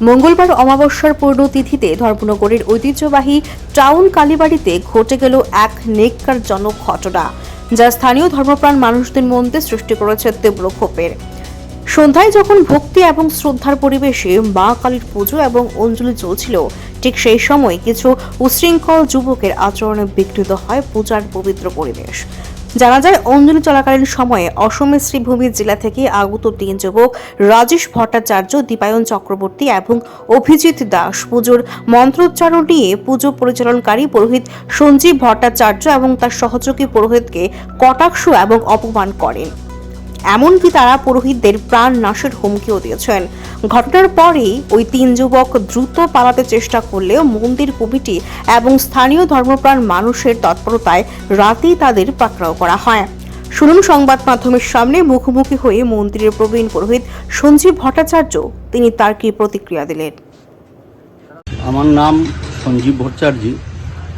মঙ্গলবার অমাবস্যার পূর্ণতিথিতে ধর্মনগরের ঐতিহ্যবাহী টাউন কালীবাড়িতে ঘটে গেল এক নেককারজনক ঘটনা, যা স্থানীয় ধর্মপ্রাণ মানুষদের মধ্যে সৃষ্টি করেছে তীব্র ক্ষোভের। সন্ধ্যায় যখন ভক্তি এবং শ্রদ্ধার পরিবেশে মা কালীর পুজো এবং অঞ্জলি চলছিল, ঠিক সেই সময় কিছু উশৃঙ্খল যুবকের আচরণে বিঘ্নিত হয় পূজার পবিত্র পরিবেশ। জানা যায়, অঞ্জলি চলাকালীন সময়ে অসমের শ্রীভূমি জেলা থেকে আগত তিন যুবক রাজেশ ভট্টাচার্য, দীপায়ন চক্রবর্তী এবং অভিজিৎ দাস পুজোর মন্ত্রোচ্চারণ নিয়ে পুজো পরিচালনকারী পুরোহিত সঞ্জীব ভট্টাচার্য এবং তার সহযোগী পুরোহিতকে কটাক্ষ এবং অপমান করেন। এমনকি তারা পুরোহিতদের প্রাণ নাশের হুমকিও দিয়েছেন। ঘটনার পরেই ওই তিন যুবক দ্রুত পালাতে চেষ্টা করলেও মন্দির কমিটি এবং স্থানীয় ধর্মপ্রাণ মানুষের তৎপরতায় রাতেই তাদের পাকড়াও করা হয়। শুনুন সংবাদ মাধ্যমের সামনে মুখোমুখি হয়ে মন্দিরের প্রবীণ পুরোহিত সঞ্জীব ভট্টাচার্য, তিনি তার কি প্রতিক্রিয়া দিলেন? আমার নাম সঞ্জীব ভট্টাচার্য।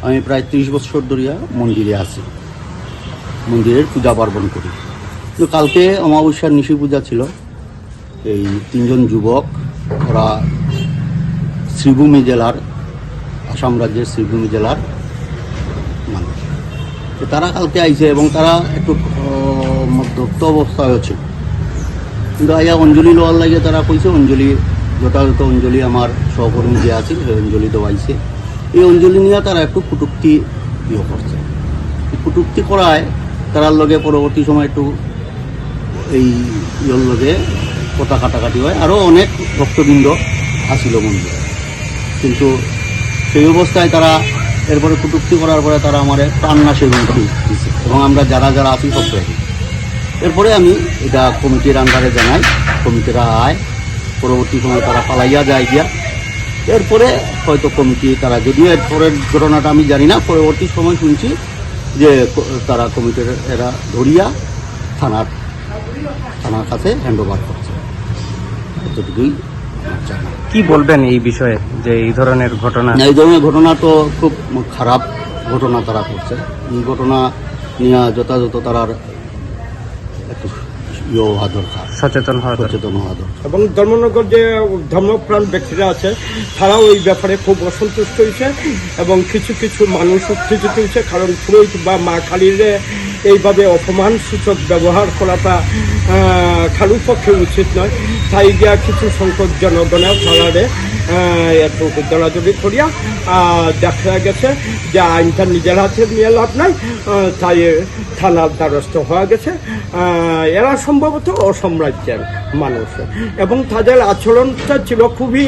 আমি প্রায় ত্রিশ বছর ধরিয়া মন্দিরে আছি। মন্দিরের পূজা পার্বণ করি। তো কালকে অমাবস্যার নিশি পূজা ছিল। এই তিনজন যুবক, ওরা শ্রীভূমি জেলার, আসাম রাজ্যের শ্রীভূমি জেলার মানুষ। তারা কালকে আইছে এবং তারা একটু মধ্যস্থ অবস্থায় আছে। কিন্তু আইয়া অঞ্জলি লওয়ার লাগে তারা কইছে, অঞ্জলি, যথাযথ অঞ্জলি আমার সহকর্মী যে আছে সেই অঞ্জলি দেওয়াইছে এই অঞ্জলি নিয়ে তারা একটু কুটুক্তি ইয়ে করছে। কুটুক্তি করায় তারার লগে পরবর্তী সময় একটু এই ইয়ের লগে কথা কাটাকাটি হয়। আরও অনেক ভক্তবৃন্দ আসিল মন্দিরে। কিন্তু সেই অবস্থায় তারা এরপরে কুটুক্তি করার পরে তারা আমার প্রাণনাশের হুমকি দিচ্ছে এবং আমরা যারা যারা আছি সব পেয়ে এরপরে আমি এটা কমিটির আন্ডারে জানাই, কমিটিরা আয়, পরবর্তী সময় তারা পালাইয়া যায় গিয়া। এরপরে হয়তো কমিটি তারা যদিও এরপরের ঘটনাটা আমি জানি না, পরবর্তী সময় শুনছি যে তারা কমিটির এরা ধরিয়া থানার থানার কাছে হ্যান্ড ওভার করছে। এতটুকুই কি বলবেন এই বিষয়ে যে এই ধরনের ঘটনা? এই ধরনের ঘটনা তো খুব খারাপ ঘটনা তারা করছে। এই ঘটনা নিয়ে যথাযথ তারার একটু ইয়ে হওয়া দরকার। সচেতন হওয়া সচেতন হওয়া দরকার। এবং ধর্মনগর যে ধর্মপ্রাণ ব্যক্তিরা আছে তারাও এই ব্যাপারে খুব অসন্তুষ্ট হয়েছে এবং কিছু কিছু মানুষ উত্তেজিত হয়েছে কারণ পুরোহিত বা মা কালীর এইভাবে অপমান সূচক ব্যবহার করাটা কারোর পক্ষে উচিত নয়। তাই গিয়া কিছু সংখ্যক জনগণের তারারে একটু দৌড়াদৌড়ি করিয়া দেখা গেছে যে আইনটা নিজের হাতে নিয়ে লাভ নাই তাই থানার দ্বারস্থ হওয়া গেছে। এরা সম্ভবত অসাম্রাজ্যের মানুষ। এবং তাদের আচরণটা ছিল খুবই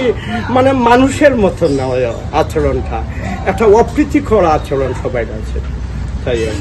মানে মানুষের মতো নয় আচরণটা। একটা অপ্রীতিকর আচরণ সবাই আছে তাই আর।